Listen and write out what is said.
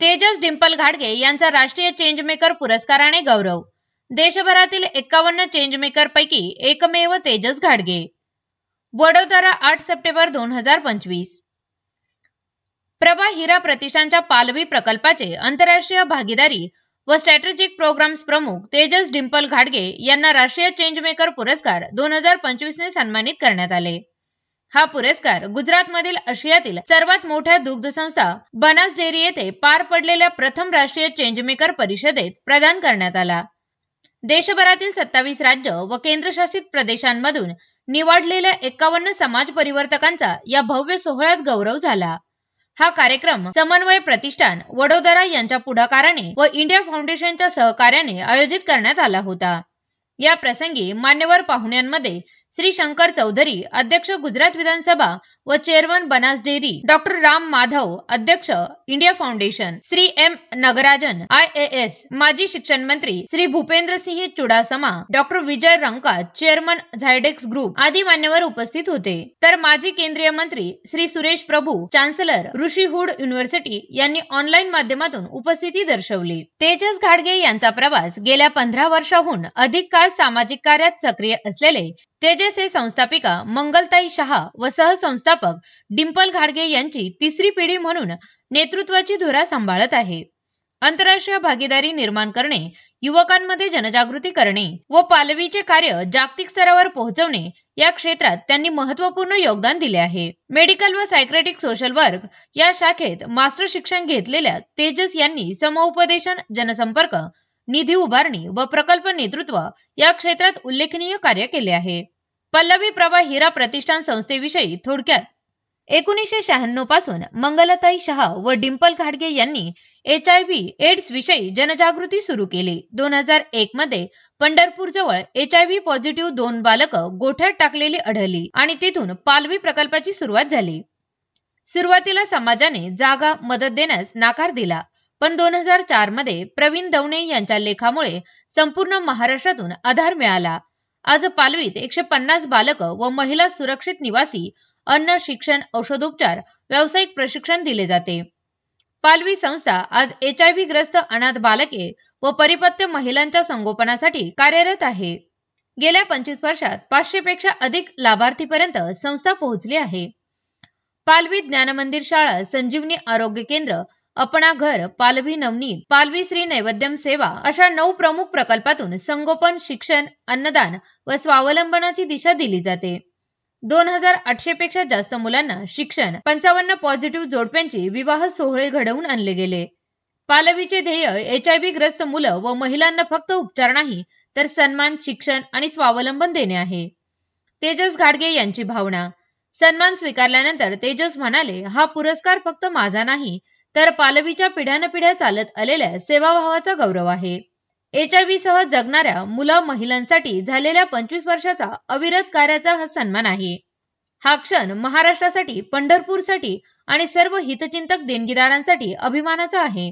तेजस डिंपल घाडगे यांचा राष्ट्रीय चेंजमेकर पुरस्काराने गौरव. देशभरातील एकावन्न चेंजमेकर पैकी एकमेव तेजस घाडगे. वडोदरा आठ सप्टेंबर दोन हजार पंचवीस. प्रभा हिरा प्रतिष्ठानच्या पालवी प्रकल्पाचे आंतरराष्ट्रीय भागीदारी व स्ट्रॅटेजिक प्रोग्राम्स प्रमुख तेजस डिंपल घाडगे यांना राष्ट्रीय चेंजमेकर पुरस्कार दोन हजार पंचवीसने सन्मानित करण्यात आले. हा पुरस्कार गुजरातमधील आशियातील सर्वात मोठ्या दुग्ध संस्था बनास डेअरी येथे पार पडलेल्या प्रथम राष्ट्रीय चेंजमेकर परिषदेत प्रदान करण्यात आला. देशभरातील सत्तावीस राज्य व केंद्रशासित प्रदेशांमधून निवडलेल्या एकावन्न समाज परिवर्तकांचा या भव्य सोहळ्यात गौरव झाला. हा कार्यक्रम समन्वय प्रतिष्ठान वडोदरा यांच्या पुढाकाराने व इंडिया फाउंडेशनच्या सहकार्याने आयोजित करण्यात आला होता. या प्रसंगी मान्यवर पाहुण्यांमध्ये श्री शंकर चौधरी अध्यक्ष गुजरात विधानसभा व chairman Banas dairy doctor Ram Madhav अध्यक्ष India foundation Shri M Nagarajan I A S माजी शिक्षण मंत्री Shri Bhupendra Singh Chudasama doctor Vijay Ranka chairman Zydex group आदी मान्यवर उपस्थित होते. तर माजी केंद्रीय मंत्री Shri Suresh Prabhu chancellor Rishihood university यांनी ऑनलाईन माध्यमातून उपस्थिती दर्शवली. तेजस घाडगे यांचा प्रवास गेल्या पंधरा वर्षाहून अधिक काळ सामाजिक कार्यात सक्रिय असलेले तेजस हे संस्थापिका मंगलताई शहा व सहसंस्थापक डिंपल घाडगे यांची तिसरी पिढी म्हणून नेतृत्वाची धुरा सांभाळत आहे. आंतरराष्ट्रीय भागीदारी निर्माण करणे युवकांमध्ये जनजागृती करणे व पालवीचे कार्य जागतिक स्तरावर पोहोचवणे या क्षेत्रात त्यांनी महत्त्वपूर्ण योगदान दिले आहे. मेडिकल व सायक्रेटिक सोशल वर्क या शाखेत मास्टर शिक्षण घेतलेल्या तेजस यांनी समउपदेशन जनसंपर्क निधी उभारणी व प्रकल्प नेतृत्व या क्षेत्रात उल्लेखनीय कार्य केले आहे. पल्लवी प्रभा हिरा प्रतिष्ठान संस्थेविषयी थोडक्यात. एकोणीसशे शहाण्णवपासून मंगलताई शहा व डिंपल खाडगे यांनी एच आय व्ही एड्स विषयी जनजागृती सुरू केली. दोन हजार एक मध्ये पंढरपूर जवळ एच आय व्ही पॉझिटिव्ह दोन बालक गोठ्यात टाकलेली आढळली आणि तिथून पालवी प्रकल्पाची सुरुवात झाली. सुरुवातीला समाजाने जागा मदत देण्यास नाकार दिला. पण दोन हजार चारमध्ये प्रवीण दवणे यांच्या लेखामुळे संपूर्ण महाराष्ट्रातून आधार मिळाला. आज पालवीत एकशे पन्नास बालक व महिला सुरक्षित निवासी अन्न शिक्षण औषधोपचार व्यावसायिक प्रशिक्षण दिले जाते. पालवी संस्था आज एच आय व्ही ग्रस्त अनाथ बालके व परिपत्य महिलांच्या संगोपनासाठी कार्यरत आहे. गेल्या पंचवीस वर्षात पाचशे पेक्षा अधिक लाभार्थीपर्यंत संस्था पोहोचली आहे. पालवी ज्ञानमंदिर शाळा संजीवनी आरोग्य केंद्र अपना घर पालवी नवनीत पालवी श्री नैवेद्यम सेवा अशा नऊ प्रमुख प्रकल्पातून संगोपन शिक्षण अन्नदान व स्वावलंबनाची दिशा दिली जाते. दोन हजार आठशे पेक्षा जास्त मुलांना शिक्षण पंचावन्न पॉझिटिव्ह जोडप्यांची विवाह सोहळे घडवून आणले गेले. पालवीचे ध्येय एच आय व्ही ग्रस्त मुलं व महिलांना फक्त उपचार नाही तर सन्मान शिक्षण आणि स्वावलंबन देणे आहे. तेजस घाडगे यांची भावना सन्मान स्वीकारल्यानंतर तेजस म्हणाले हा पुरस्कार फक्त माझा नाही तर पालवीच्या पिढ्यानपिढ्या चालत आलेल्या सेवाभावाचा गौरव आहे. एच आय व्ही सह जगणाऱ्या मुलं महिलांसाठी झालेल्या पंचवीस वर्षाचा अविरत कार्याचा हा सन्मान आहे. हा क्षण महाराष्ट्रासाठी पंढरपूरसाठी आणि सर्व हितचिंतक देणगीदारांसाठी अभिमानाचा आहे.